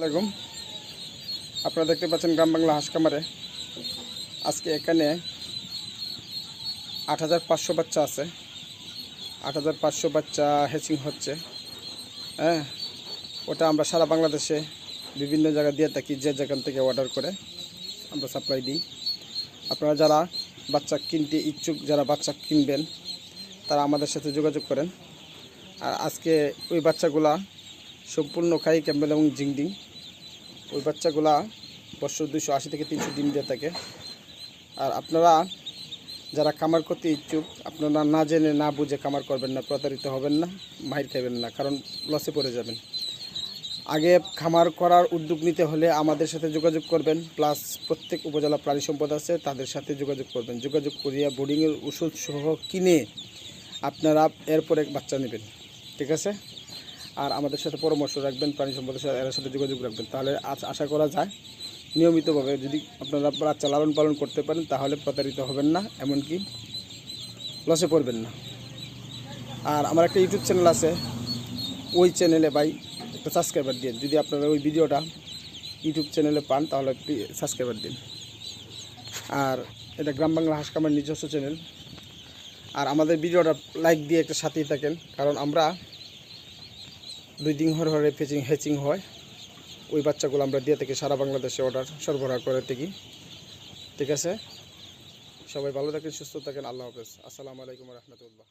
আলাইকুম। আপনারা দেখতে পাচ্ছেন গ্রাম বাংলা হাঁস খামারে। আজকে এখানে আট হাজার পাঁচশো বাচ্চা আছে। আট হাজার পাঁচশো বাচ্চা হ্যাচিং হচ্ছে। হ্যাঁ ওটা আমরা সারা বাংলাদেশে বিভিন্ন জায়গায় দিয়ে থাকি, যে যেখান থেকে অর্ডার করে আমরা সাপ্লাই দিই। আপনারা যারা বাচ্চা কিনতে ইচ্ছুক, যারা বাচ্চা কিনবেন, তারা আমাদের সাথে যোগাযোগ করেন। আর আজকে ওই বাচ্চাগুলা সম্পূর্ণ খাই, ক্যাম্বেল এবং জিংডিং। ওই বাচ্চাগুলা বছর দুশো আশি থেকে তিনশো ডিম দিয়ে থাকে। আর আপনারা যারা খামার করতে ইচ্ছুক, আপনারা না জেনে না বুঝে খামার করবেন না, প্রতারিত হবেন না মাহির খাবেন না, কারণ লসে পড়ে যাবেন। আগে খামার করার উদ্যোগ নিতে হলে আমাদের সাথে যোগাযোগ করবেন প্লাস প্রত্যেক উপজেলা প্রাণী সম্পদ আছে, তাদের সাথে যোগাযোগ করবেন। যোগাযোগ করিয়া বোর্ডিংয়ের ওষুধ সহ কিনে আপনারা এরপরে বাচ্চা নেবেন। ঠিক আছে? আর আমাদের সাথে পরামর্শ রাখবেন, প্রাণী সম্পদের সাথে এর সাথে যোগাযোগ রাখবেন। তাহলে আজ আশা করা যায়, নিয়মিতভাবে যদি আপনারা বাচ্চা লালন পালন করতে পারেন, তাহলে প্রতারিত হবেন না, এমনকি লসে পড়বেন না। আর আমার একটা ইউটিউব চ্যানেল আছে, ওই চ্যানেলে ভাই একটা সাবস্ক্রাইবার দিন যদি আপনারা ওই ভিডিওটা ইউটিউব চ্যানেলে পান, তাহলে একটি সাবস্ক্রাইবার দিন। আর এটা গ্রাম বাংলা হাঁস কামার নিজস্ব চ্যানেল আর আমাদের ভিডিওটা লাইক দিয়ে একটা সাথেই থাকেন, কারণ আমরা দুই দিন হর হরে ফেচিং হ্যাচিং হয়। ওই বাচ্চাগুলো আমরা দিয়ে থাকি সারা বাংলাদেশে অর্ডার সরবরাহ করে থাকি। ঠিক আছে? সবাই ভালো থাকেন, সুস্থ থাকেন। আল্লাহ হাফেজ। আসসালামু আলাইকুম রহমতুল্লাহ।